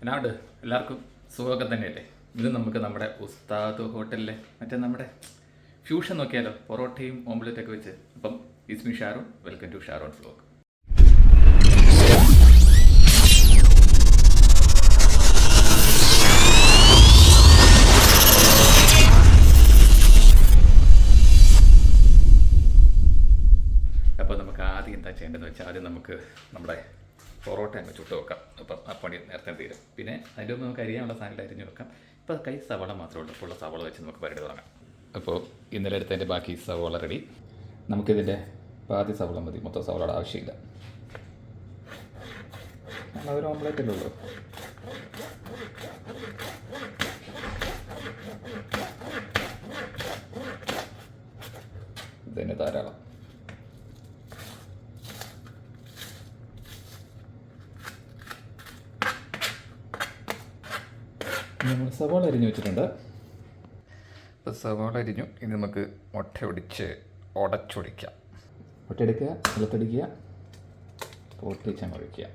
എന്നാണ്ട് എല്ലാവർക്കും സുഖമൊക്കെ തന്നെയല്ലേ? ഇത് നമുക്ക് നമ്മുടെ ഉസ്താദ് ഹോട്ടലിലെ മറ്റേ നമ്മുടെ ഫ്യൂഷൻ നോക്കിയാലോ? പൊറോട്ടയും ഓംലെറ്റ് ഒക്കെ വെച്ച്. അപ്പം ഇസ്മി Sharon welcome to Sharon vlog അപ്പോൾ നമുക്ക് ആദ്യം എന്താ ചെയ്യേണ്ടതെന്ന് വെച്ചാൽ ആദ്യം നമുക്ക് നമ്മുടെ പൊറോട്ട അങ്ങ് ചുട്ട് വെക്കാം. അപ്പം ആ പണി നേരത്തെ തീരും. പിന്നെ അതിന്റെ മുമ്പ് നമുക്ക് അരിയാനുള്ള സാധനം അരിഞ്ഞ് വെക്കാം. ഇപ്പോൾ കൈ സവള മാത്രമേ ഉള്ളൂ. അപ്പോൾ സവള വെച്ച് നമുക്ക് പരിപാടി തുടങ്ങാം. അപ്പോൾ ഇന്നലെ എടുത്തതിന്റെ ബാക്കി സവള റെഡി. നമുക്കിതിന്റെ പാതി സവള മതി. മൊത്തം സവളയുടെ ആവശ്യമില്ല. ഒരു ഓംലേറ്റ് അല്ലേ ഉള്ളൂ? ഇതിന് ധാരാളം. നമ്മൾ സവാള അരിഞ്ഞു വെച്ചിട്ടുണ്ട്. അപ്പോൾ സവാള അരിഞ്ഞു. ഇനി നമുക്ക് മുട്ട ഒടിച്ച് ഉടച്ചൊടിക്കാം മുട്ട എടുക്കുക പൊട്ടിച്ച് അങ്ങ് ഒഴിക്കുക.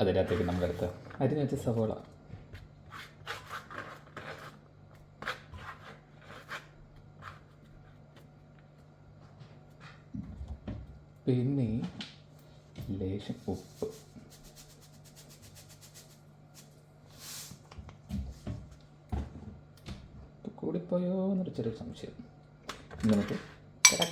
അതിനകത്തേക്ക് നമ്മളെടുത്ത് അരിഞ്ഞു വെച്ച സവാള. പിന്നെ ലേശം ഉപ്പ്. കൂടിപ്പോയോ എന്നൊരു ചെറിയ സംശയം നമുക്ക് കട.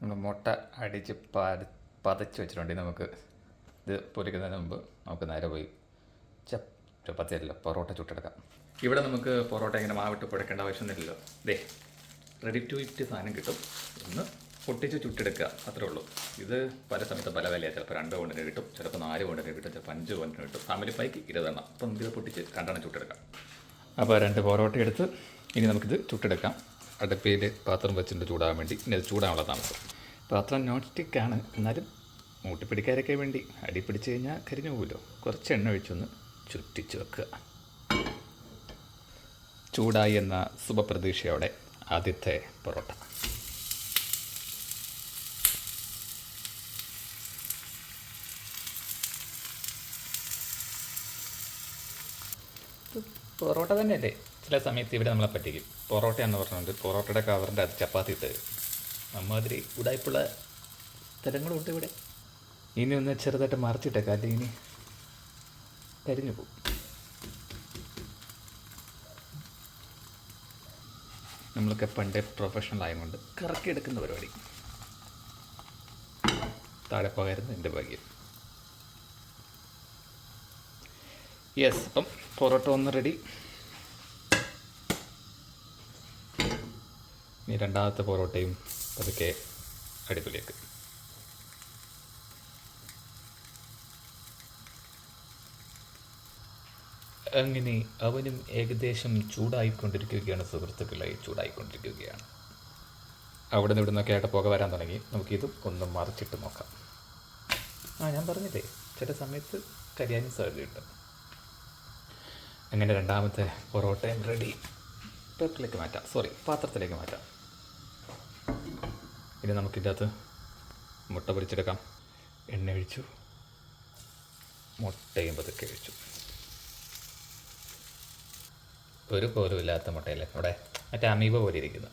നമ്മൾ മുട്ട അടിച്ച് പതി പതച്ച് വെച്ചിട്ടുണ്ടെങ്കിൽ നമുക്ക് ഇത് പൊരിക്കുന്നതിന് മുമ്പ് നമുക്ക് നേരെ പോയി ചപ്പ് ചപ്പാത്തിയല്ല പൊറോട്ട ചുട്ടെടുക്കാം. ഇവിടെ നമുക്ക് പൊറോട്ട ഇങ്ങനെ മാവിട്ട് കുഴക്കേണ്ട ആവശ്യമൊന്നുമില്ലല്ലോ. ദേ റെഡി ടു ഇറ്റ് സാധനം കിട്ടും. ഒന്ന് പൊട്ടിച്ച് ചുട്ടെടുക്കുക അത്രേ ഉള്ളൂ. ഇത് പല സമയത്ത് പല വിലയാണ് ചിലപ്പോൾ രണ്ട് കൊണ്ടിന് കിട്ടും ചിലപ്പോൾ നാല് കൊണ്ടിന് കിട്ടും ചിലപ്പോൾ അഞ്ച് കൊണ്ടിന് കിട്ടും. ഫാമിലി പായ്ക്ക് ഇരുപതെണ്ണം. അപ്പം ഇത് പൊട്ടിച്ച് രണ്ടെണ്ണം ചുട്ടെടുക്കാം. അപ്പോൾ രണ്ട് പൊറോട്ട എടുത്ത് ഇനി നമുക്കിത് ചുട്ടെടുക്കാം. അടുപ്പയിൽ പാത്രം വെച്ചിട്ട് ചൂടാകാൻ വേണ്ടി. ഇനി അത് ചൂടാനുള്ള താമസം. പാത്രം നോൺ സ്റ്റിക്കാണ് എന്നാലും മൂട്ടിപ്പിടിക്കാരൊക്കെ വേണ്ടി അടി പിടിച്ചു കഴിഞ്ഞാൽ കരിഞ്ഞു പോകുമല്ലോ കുറച്ച് എണ്ണ ഒഴിച്ചൊന്ന് ചുറ്റിച്ച് വെക്കുക. ചൂടായി എന്ന ശുഭപ്രതീക്ഷയോടെ ആദ്യത്തെ പൊറോട്ട. പൊറോട്ട തന്നെയല്ലേ? ചില സമയത്ത് ഇവിടെ നമ്മളെ പറ്റിക്കും. പൊറോട്ട എന്ന് പറഞ്ഞുകൊണ്ട് പൊറോട്ടയുടെ കവറിന്റെ അത് ചപ്പാത്തി ഇട്ട് അമ്മാതിരി ഉടായ്പുള്ള സ്ഥലങ്ങളുണ്ട് ഇവിടെ. ഇനി ഒന്ന് ചെറുതായിട്ട് മറിച്ചിട്ടേക്കാം അല്ലെങ്കിൽ ഇനി കരിഞ്ഞു പോകും. നമ്മളൊക്കെ പണ്ടേ പ്രൊഫഷണൽ ആയതുകൊണ്ട് കറക്കി എടുക്കുന്ന പരിപാടി. താഴെ പോകായിരുന്നു എന്റെ ഭാഗ്യം. യെസ് അപ്പം പൊറോട്ട ഒന്ന് റെഡി ഇനി രണ്ടാമത്തെ പൊറോട്ടയും അതൊക്കെ അടുപ്പിലേക്ക് അങ്ങനെ അവനും ഏകദേശം ചൂടായിക്കൊണ്ടിരിക്കുകയാണ് സുഹൃത്തുക്കളായി ചൂടായിക്കൊണ്ടിരിക്കുകയാണ്. അവിടെ നിന്ന് ഇവിടെ ആയിട്ട് പുക വരാൻ തുടങ്ങി. നമുക്കിതും ഒന്ന് മറിച്ചിട്ട് നോക്കാം. ആ ഞാൻ പറഞ്ഞില്ലേ ചില സമയത്ത് കരിയാനും സാധ്യതയുണ്ട് അങ്ങനെ രണ്ടാമത്തെ പൊറോട്ടയും റെഡി പേപ്പറിലേക്ക് മാറ്റാം. സോറി പാത്രത്തിലേക്ക് മാറ്റാം. ഇനി നമുക്കിന്റെ അകത്ത് മുട്ട പൊരിച്ചെടുക്കാം. എണ്ണ ഒഴിച്ചു. മുട്ടയും പതുക്കെ ഒഴിച്ചു. ഒരു പോലും ഇല്ലാത്ത മുട്ടയല്ലേ? അവിടെ മറ്റേ അമീബ പോലെ ഇരിക്കുന്നു.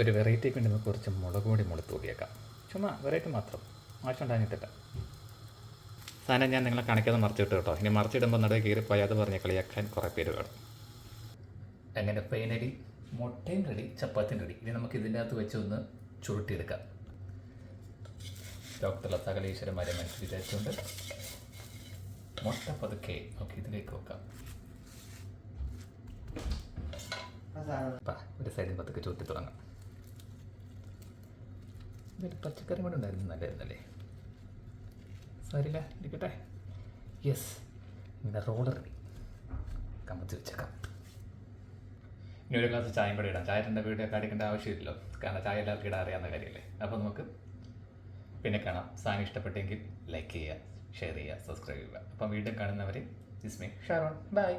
ഒരു വെറൈറ്റിക്ക് വേണ്ടി നമുക്ക് കുറച്ച് മുളക് പൊടി മുളത്ത് നോക്കിയേക്കാം ചുമ്മാ വെറൈറ്റി മാത്രം. ആവശ്യമുണ്ടായിട്ടില്ല സാധനം ഞാൻ നിങ്ങളെ കാണിക്കാതെ മറിച്ചിട്ട് കേട്ടോ. ഇനി മറിച്ചിടുമ്പോൾ നട കീറിപ്പോയി അത് പറഞ്ഞ് കളിയാക്കാൻ കുറേ പേര് വേണം. അങ്ങനെ ഫൈനലി മുട്ടയും റെഡി ചപ്പാത്തിയും റെഡി. ഇനി നമുക്ക് ഇതിന്റെ അകത്ത് വെച്ച് ഒന്ന് ചുരുട്ടിയെടുക്കാം. ഡോക്ടർ ലതാകലീശ്വരന്മാരെ മനസ്സിൽ വിചാരിച്ചുകൊണ്ട് മുട്ട പതുക്കെ നമുക്ക് ഇതിലേക്ക് വെക്കാം. ഒരു സൈഡിൽ പത്തൊക്കെ ചുറ്റി തുടങ്ങാം. ഇതൊരു പച്ചക്കറി കൂടെ ഉണ്ടായിരുന്നു. നല്ലതായിരുന്നല്ലേ? സാരില്ല ഇരിക്കട്ടെ. യെസ് ഇങ്ങനെ റോളർ കമത്തി വെച്ചേക്കാം. ഇനി ഒരു ഗ്ലാസ് ചായയും കൂടെ ഇടാം. ചായ തന്നെ വീഡിയോ കാടിക്കേണ്ട ആവശ്യമില്ലല്ലോ. കാരണം ചായ എല്ലാവർക്കും ഇടാൻ അറിയാവുന്ന കാര്യമല്ലേ. അപ്പോൾ നമുക്ക് പിന്നെ കാണാം. സാധനം ഇഷ്ടപ്പെട്ടെങ്കിൽ ലൈക്ക് ചെയ്യുക ഷെയർ ചെയ്യുക സബ്സ്ക്രൈബ് ചെയ്യുക. അപ്പം വീണ്ടും കാണുന്നവരെ ഇസ്മി ഷാറോൺ ബൈ